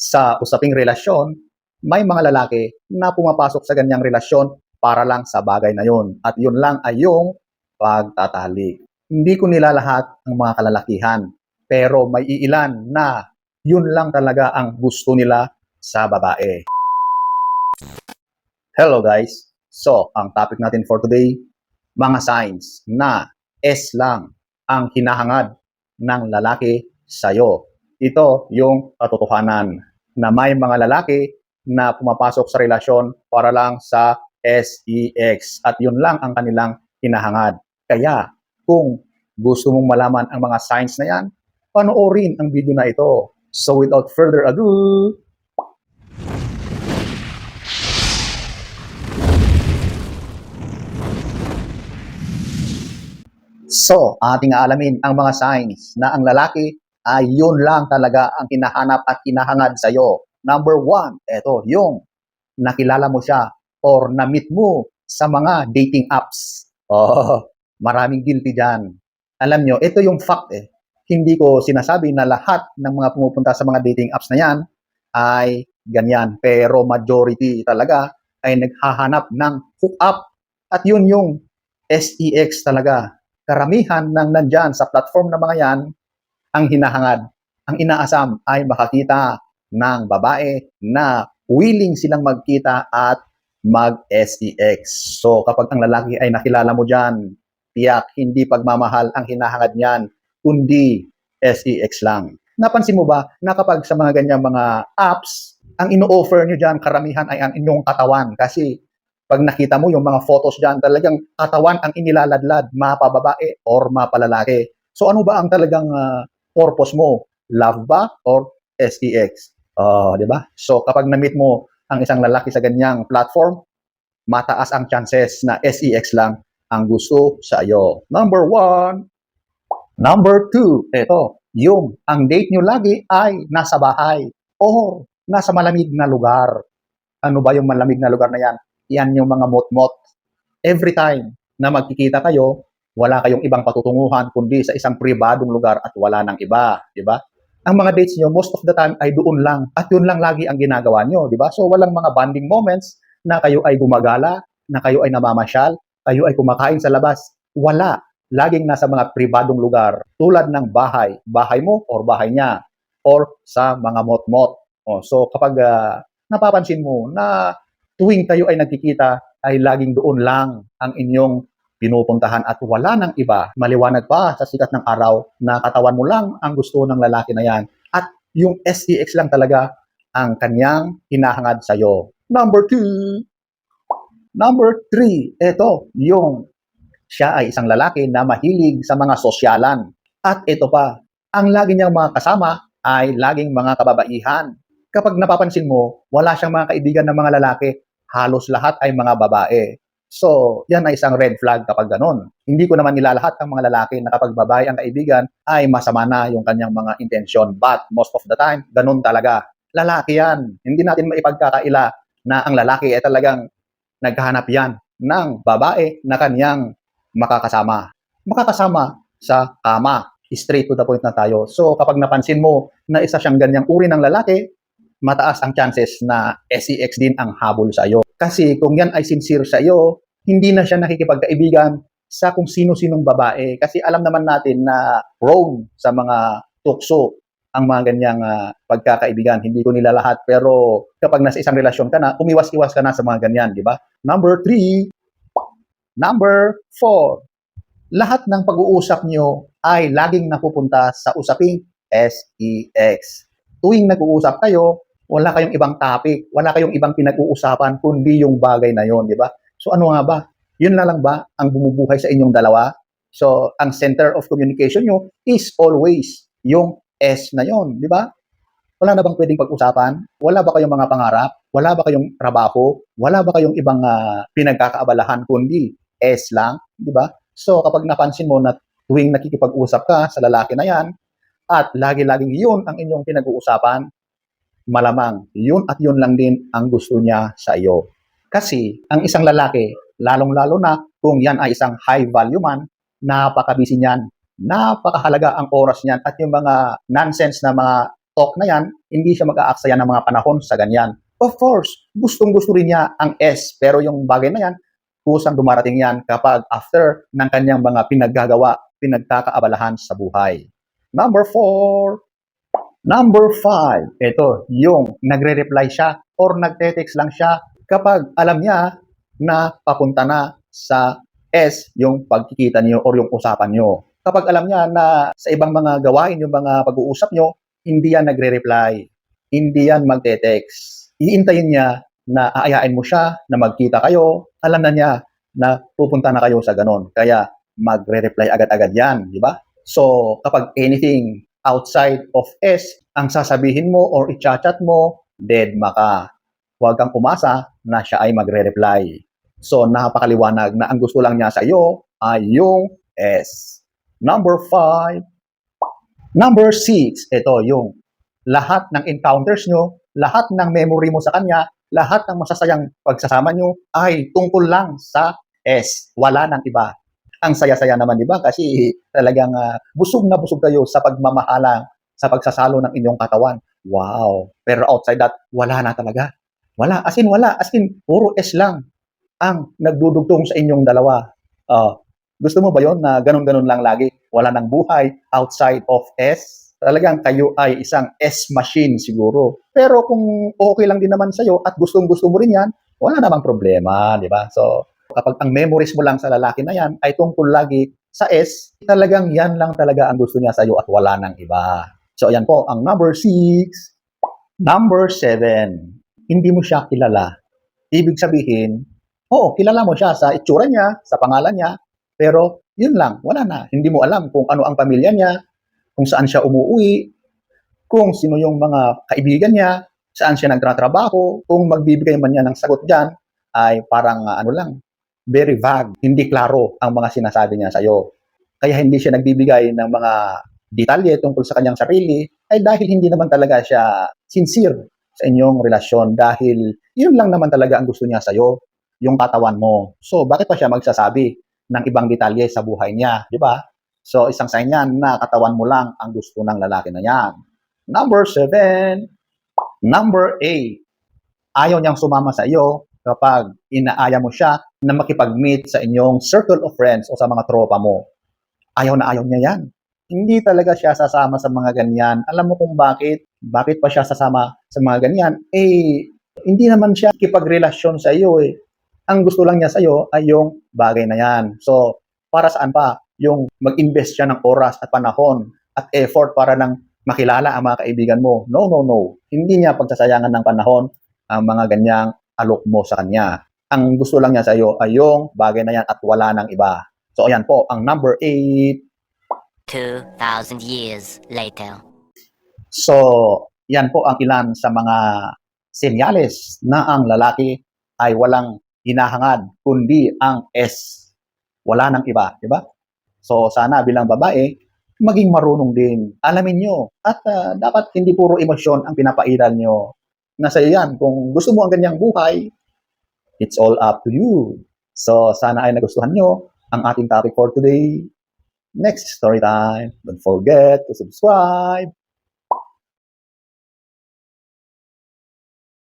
sa usaping relasyon, may mga lalaki na pumapasok sa ganyang relasyon para lang sa bagay na yun. At yun lang ay yung pagtatalik. Hindi ko nilalahat ang mga kalalakihan, pero may iilan na yun lang talaga ang gusto nila sa babae. Hello guys! So, ang topic natin for today, mga signs na S lang ang hinahangad ng lalaki sa'yo. Ito yung katotohanan na may mga lalaki na pumapasok sa relasyon para lang sa SEX at yun lang ang kanilang hinahangad. Kaya kung gusto mong malaman ang mga signs na yan, panoorin ang video na ito. So without further ado, So, ating aalamin ang mga signs na ang lalaki ay yun lang talaga ang hinahanap at hinahangad sa'yo. Number one, eto, yung nakilala mo siya or na-meet mo sa mga dating apps. Oh, maraming guilty dyan. Alam nyo, ito yung fact eh. Hindi ko sinasabi na lahat ng mga pumupunta sa mga dating apps na yan ay ganyan. Pero majority talaga ay naghahanap ng hook-up. At yun yung SEX talaga karamihan ng nandyan sa platform na mga yan, ang hinahangad, ang inaasam ay makakita ng babae na willing silang magkita at mag-SEX. So kapag ang lalaki ay nakilala mo dyan, tiyak, hindi pagmamahal ang hinahangad niyan, kundi SEX lang. Napansin mo ba na kapag sa mga ganyang mga apps, ang ino-offer nyo dyan, karamihan ay ang inyong katawan. Kasi pag nakita mo yung mga photos dyan, talagang katawan ang inilaladlad, mapababae or mapalalaki. So ano ba ang talagang ah, purpose mo? Love ba or SEX? Ah, di ba? So kapag na-meet mo ang isang lalaki sa ganyang platform, mataas ang chances na SEX lang ang gusto sa iyo. Number one. Number two, ito, yung ang date nyo lagi ay nasa bahay or nasa malamig na lugar. Ano ba yung malamig na lugar na yan? yan yung mga mot-mot. Every time na magkikita kayo, wala kayong ibang patutunguhan kundi sa isang pribadong lugar at wala nang iba, di ba? Ang mga dates nyo, most of the time ay doon lang at yun lang lagi ang ginagawa nyo, di ba? So walang mga bonding moments na kayo ay gumagala, na kayo ay namamasyal, kayo ay kumakain sa labas. Wala. Laging nasa mga pribadong lugar tulad ng bahay, bahay mo or bahay niya or sa mga mot-mot. Oh, so kapag ah, napapansin mo na tuwing kayo ay nagkikita ay laging doon lang ang inyong pinupuntahan at wala nang iba. Maliwanag pa sa sikat ng araw na katawan mo lang ang gusto ng lalaki na yan. At yung SEX lang talaga ang kanyang hinahangad sa'yo. Number two. Number three. Ito, yung siya ay isang lalaki na mahilig sa mga sosyalan. At ito pa, ang lagi niyang mga kasama ay laging mga kababaihan. Kapag napapansin mo, wala siyang mga kaibigan ng mga lalaki, halos lahat ay mga babae. So, yan ay isang red flag kapag ganun. Hindi ko naman nilalahat ang mga lalaki na kapag babae ang kaibigan ay masama na yung kanyang mga intensyon. But most of the time, ganun talaga. Lalaki yan. Hindi natin maipagkakaila na ang lalaki ay talagang naghahanap yan ng babae na kanyang makakasama. Makakasama sa kama. Straight to the point na tayo. So kapag napansin mo na isa siyang ganyang uri ng lalaki, mataas ang chances na SEX din ang habol sa iyo. Kasi kung yan ay sincere sa iyo, hindi na siya nakikipagkaibigan sa kung sino-sinong babae. Kasi alam naman natin na prone sa mga tukso ang mga ganyang ah, pagkakaibigan. Hindi ko nila lahat. Pero kapag nasa isang relasyon ka na, umiwas-iwas ka na sa mga ganyan, di ba? Number three. Number four. Lahat ng pag-uusap nyo ay laging napupunta sa usaping SEX. Tuwing nag-uusap kayo, wala kayong ibang topic, wala kayong ibang pinag-uusapan kundi yung bagay na yon, di ba? So ano nga ba? Yun na lang ba ang bumubuhay sa inyong dalawa? So ang center of communication nyo is always yung S na yon, di ba? Wala na bang pwedeng pag-usapan? Wala ba kayong mga pangarap? Wala ba kayong trabaho? Wala ba kayong ibang ah, pinagkakaabalahan kundi S lang, di ba? So kapag napansin mo na tuwing nakikipag-usap ka sa lalaki na yan, at lagi-laging yun ang inyong pinag-uusapan, malamang yun at yun lang din ang gusto niya sa iyo. Kasi ang isang lalaki, lalong-lalo na kung yan ay isang high value man, napakabisi niyan, napakahalaga ang oras niyan at yung mga nonsense na mga talk na yan, hindi siya mag-aaksaya ng mga panahon sa ganyan. Of course, gustong-gusto rin niya ang S, pero yung bagay na yan, kusang dumarating yan kapag after ng kanyang mga pinaggagawa, pinagkakaabalahan sa buhay. Number four, Number five, ito, yung nagre-reply siya or nagte-text lang siya kapag alam niya na papunta na sa S yung pagkikita niyo or yung usapan niyo. Kapag alam niya na sa ibang mga gawain, yung mga pag-uusap niyo, hindi yan nagre-reply. Hindi yan magte-text. Iintayin niya na aayain mo siya na magkita kayo. Alam na niya na pupunta na kayo sa ganon. Kaya magre-reply agad-agad yan, di ba? So, kapag anything outside of S ang sasabihin mo or i-chat mo, dead maka. Huwag kang umasa na siya ay magre-reply. So, napakaliwanag na ang gusto lang niya sa iyo ay yung S. Number five. Number six, ito yung lahat ng encounters nyo, lahat ng memory mo sa kanya, lahat ng masasayang pagsasama nyo ay tungkol lang sa S. Wala nang iba ang saya-saya naman, di ba? Kasi talagang uh, busog na busog kayo sa pagmamahalang, sa pagsasalo ng inyong katawan. Wow! Pero outside that, wala na talaga. Wala. As in, wala. As in, puro S lang ang nagdudugtong sa inyong dalawa. Uh, gusto mo ba yon na ganun-ganun lang lagi? Wala nang buhay outside of S? Talagang kayo ay isang S machine siguro. Pero kung okay lang din naman sa'yo at gustong-gusto mo rin yan, wala namang problema, di ba? So, Kapag ang memories mo lang sa lalaki na yan ay tungkol lagi sa S, talagang yan lang talaga ang gusto niya sa iyo at wala nang iba. So ayan po, ang number 6. Number 7, hindi mo siya kilala. Ibig sabihin, oo, kilala mo siya sa itsura niya, sa pangalan niya, pero yun lang, wala na. Hindi mo alam kung ano ang pamilya niya, kung saan siya umuwi, kung sino yung mga kaibigan niya, saan siya nagtratrabaho, kung magbibigay man niya ng sagot dyan, ay parang uh, ano lang, very vague, hindi klaro ang mga sinasabi niya sa iyo. Kaya hindi siya nagbibigay ng mga detalye tungkol sa kanyang sarili ay dahil hindi naman talaga siya sincere sa inyong relasyon dahil yun lang naman talaga ang gusto niya sa iyo, yung katawan mo. So, bakit pa siya magsasabi ng ibang detalye sa buhay niya, di ba? So, isang sign yan na katawan mo lang ang gusto ng lalaki na yan. Number seven, number eight, ayaw niyang sumama sa iyo kapag inaaya mo siya na makipag-meet sa inyong circle of friends o sa mga tropa mo. Ayaw na ayaw niya yan. Hindi talaga siya sasama sa mga ganyan. Alam mo kung bakit? Bakit pa siya sasama sa mga ganyan? Eh, hindi naman siya kipagrelasyon sa iyo eh. Ang gusto lang niya sa iyo ay yung bagay na yan. So, para saan pa? Yung mag-invest siya ng oras at panahon at effort para nang makilala ang mga kaibigan mo. No, no, no. Hindi niya pagsasayangan ng panahon ang mga ganyang alok mo sa kanya. Ang gusto lang niya sa iyo ay yung bagay na yan at wala nang iba. So ayan po, ang number 8. 2,000 years later. So, yan po ang ilan sa mga senyales na ang lalaki ay walang hinahangad kundi ang S. Wala nang iba, di ba? So sana bilang babae, maging marunong din. Alamin nyo. At uh, dapat hindi puro emosyon ang pinapairal nyo. Nasa yan. Kung gusto mo ang ganyang buhay, it's all up to you. So sana ay nagustuhan nyo ang ating topic for today. Next story time. Don't forget to subscribe.